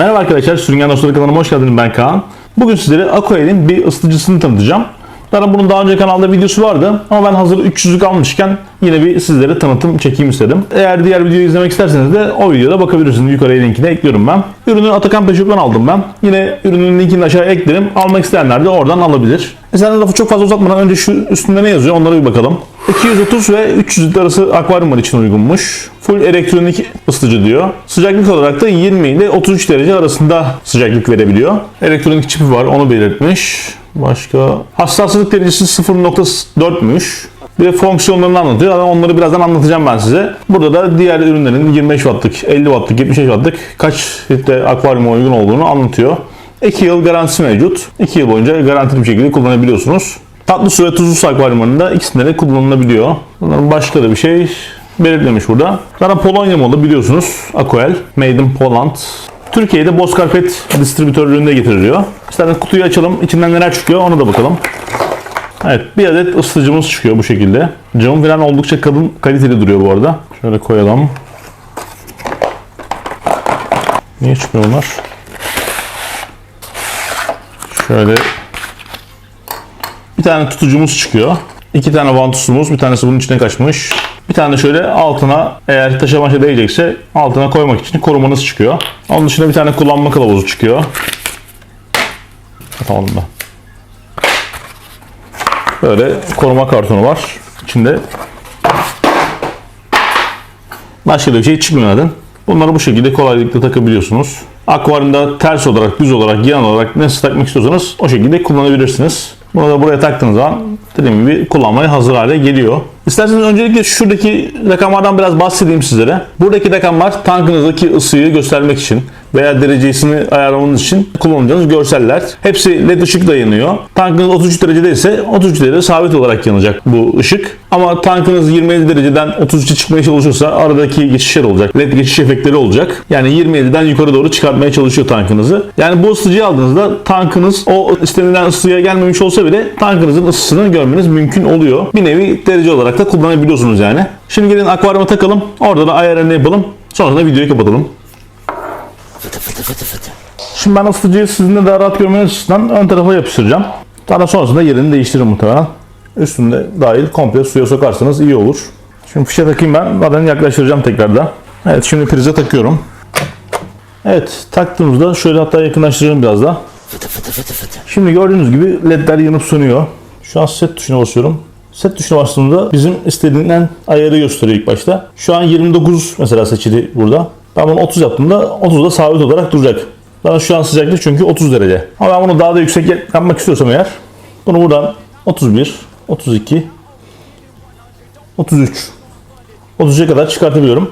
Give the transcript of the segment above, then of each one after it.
Merhaba arkadaşlar, Sürüngen Dostları kanalıma hoş geldiniz. Ben Kaan. Bugün sizlere Aquael'in bir ısıtıcısını tanıtacağım. Zaten bunun daha önce kanalda videosu vardı ama ben hazır 300'lük almışken yine bir sizlere tanıtım çekeyim istedim. Eğer diğer videoyu izlemek isterseniz de o videoda bakabilirsiniz. Yukarıya linkini ekliyorum ben. Ürünü Atakan Peşok'tan aldım ben. Yine ürünün linkini aşağıya eklerim. Almak isteyenler de oradan alabilir. Mesela lafı çok fazla uzatmadan önce şu üstünde ne yazıyor onlara bir bakalım. 230 ve 300 litre arası akvaryumlar için uygunmuş. Full elektronik ısıtıcı diyor. Sıcaklık olarak da 20 ile 33 derece arasında sıcaklık verebiliyor. Elektronik çipi var onu belirtmiş. Başka hassaslık derecesi 0.4'müş. Bir de fonksiyonlarını anlatıyor. Ama onları birazdan anlatacağım ben size. Burada da diğer ürünlerin 25 wattlık, 50 wattlık, 75 wattlık kaç litre akvaryuma uygun olduğunu anlatıyor. 2 yıl garantisi mevcut. 2 yıl boyunca garantili bir şekilde kullanabiliyorsunuz. Tatlı su ve tuzlu su akvaryumlarında ikisinde de kullanılabiliyor. Bunların başka da bir şey belirtmemiş burada. Zaten Polonya malı biliyorsunuz. Aquel, Made in Poland. Türkiye'de Bozkarpet distribütörlüğünde getiriliyor. İsterseniz kutuyu açalım. İçinden neler çıkıyor ona da bakalım. Evet bir adet ısıtıcımız çıkıyor bu şekilde. Camı falan oldukça kalın kaliteli duruyor bu arada. Şöyle koyalım. Niye çıkmıyor bunlar? Şöyle bir tane tutucumuz çıkıyor. İki tane vantusumuz, bir tanesi bunun içine kaçmış. Bir tane şöyle altına eğer taşa maşa değecekse altına koymak için korumanız çıkıyor. Onun dışında bir tane kullanma kılavuzu çıkıyor. Tamam da. Böyle koruma kartonu var. İçinde başka da bir şey çıkmıyor zaten. Bunları bu şekilde kolaylıkla takabiliyorsunuz. Akvaryumda ters olarak, düz olarak, yan olarak nasıl takmak istiyorsanız o şekilde kullanabilirsiniz. Bunu da buraya taktığınız zaman dediğim gibi kullanmaya hazır hale geliyor. İsterseniz öncelikle şuradaki rakamlardan biraz bahsedeyim sizlere. Buradaki rakamlar tankınızdaki ısıyı göstermek için veya derecesini ayarlamanız için kullanacağınız görseller. Hepsi led ışıkla yanıyor. Tankınız 33 derecede ise 33 derece sabit olarak yanacak bu ışık. Ama tankınız 27 dereceden 33'e çıkmaya çalışıyorsa aradaki geçişler olacak. Led geçiş efektleri olacak. Yani 27'den yukarı doğru çıkartmaya çalışıyor tankınızı. Yani bu ısıtıcıyı aldığınızda tankınız o istenilen ısıya gelmemiş olsa bile tankınızın ısısını görmeniz mümkün oluyor. Bir nevi derece olarak da kullanabiliyorsunuz yani. Şimdi gelin akvaryuma takalım. Orada da ayarını yapalım. Sonra da videoyu kapatalım. Şimdi ben ısıtıcıyı sizinle daha rahat görmeniz açısından ön tarafa yapıştıracağım. Daha sonrasında yerini değiştiririm muhtemelen. Üstünde dahil komple suya sokarsanız iyi olur. Şimdi fişe takayım ben. Zaten yaklaştıracağım tekrardan. Evet şimdi prize takıyorum. Evet taktığımızda şöyle hatta yakınlaştıralım biraz daha. Şimdi gördüğünüz gibi ledler yanıp sönüyor. Şu an set tuşuna basıyorum. Set tuşuna bastığımda bizim istediğinden ayarı gösteriyor ilk başta. Şu an 29 mesela seçili burada. Ben bunu 30 yaptığımda 30'da sabit olarak duracak. Bana şu an sıcaklık çünkü 30 derece. Ama ben bunu daha da yüksek yapmak istiyorsam eğer bunu buradan 31, 32, 33 33'e kadar çıkartabiliyorum.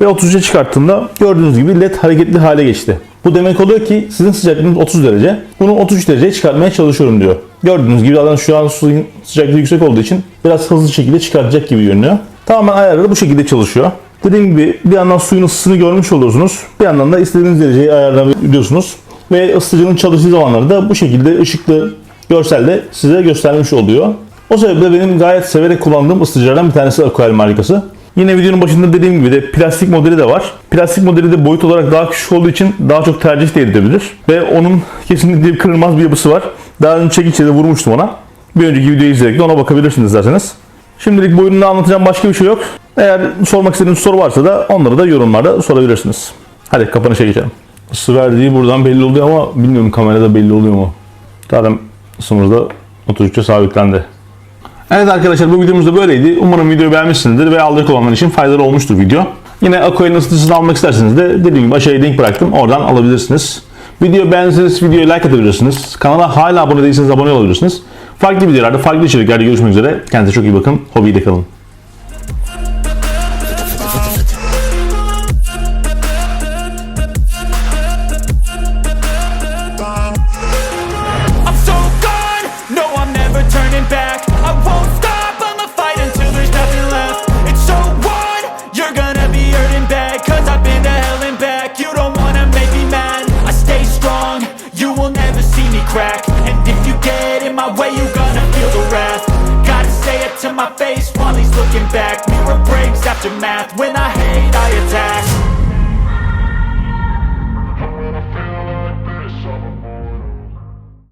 Ve 33'e çıkarttığımda gördüğünüz gibi led hareketli hale geçti. Bu demek oluyor ki sizin sıcaklığınız 30 derece. Bunu 33 dereceye çıkartmaya çalışıyorum diyor. Gördüğünüz gibi zaten şu an suyun sıcaklığı yüksek olduğu için biraz hızlı şekilde çıkartacak gibi görünüyor. Tamamen ayarları bu şekilde çalışıyor. Dediğim gibi bir yandan suyun ısısını görmüş oluyorsunuz. Bir yandan da istediğiniz dereceyi ayarlayabiliyorsunuz. Ve ısıtıcının çalıştığı zamanları da bu şekilde ışıklı görselde size göstermiş oluyor. O sebeple benim gayet severek kullandığım ısıtıcılardan bir tanesi Aquel markası. Yine videonun başında dediğim gibi de plastik modeli de var. Plastik modeli de boyut olarak daha küçük olduğu için daha çok tercih de edilebilir. Ve onun kesinlikle kırılmaz bir yapısı var. Daha önce çekikçe de vurmuştum ona. Bir önceki videoyu izleyerek de ona bakabilirsiniz isterseniz. Şimdilik bu ürünü anlatacağım başka bir şey yok. Eğer sormak istediğiniz soru varsa da onları da yorumlarda sorabilirsiniz. Hadi kapanışa geçelim. Isı verdiği buradan belli oluyor ama bilmiyorum kamerada belli oluyor mu? Zaten ısımız da 33'e sabitlendi. Evet arkadaşlar bu videomuz da böyleydi. Umarım videoyu beğenmişsinizdir ve alacak olanlar için faydalı olmuştur video. Yine Aquel'in ısıtıcısını almak isterseniz de dediğim gibi aşağıya link bıraktım. Oradan alabilirsiniz. Video beğendiyseniz videoya like atabilirsiniz. Kanala hala abone değilseniz abone olabilirsiniz. Farklı videolarda, farklı içeriklerde görüşmek üzere. Kendinize çok iyi bakın. Hobiyle kalın. aftermath when I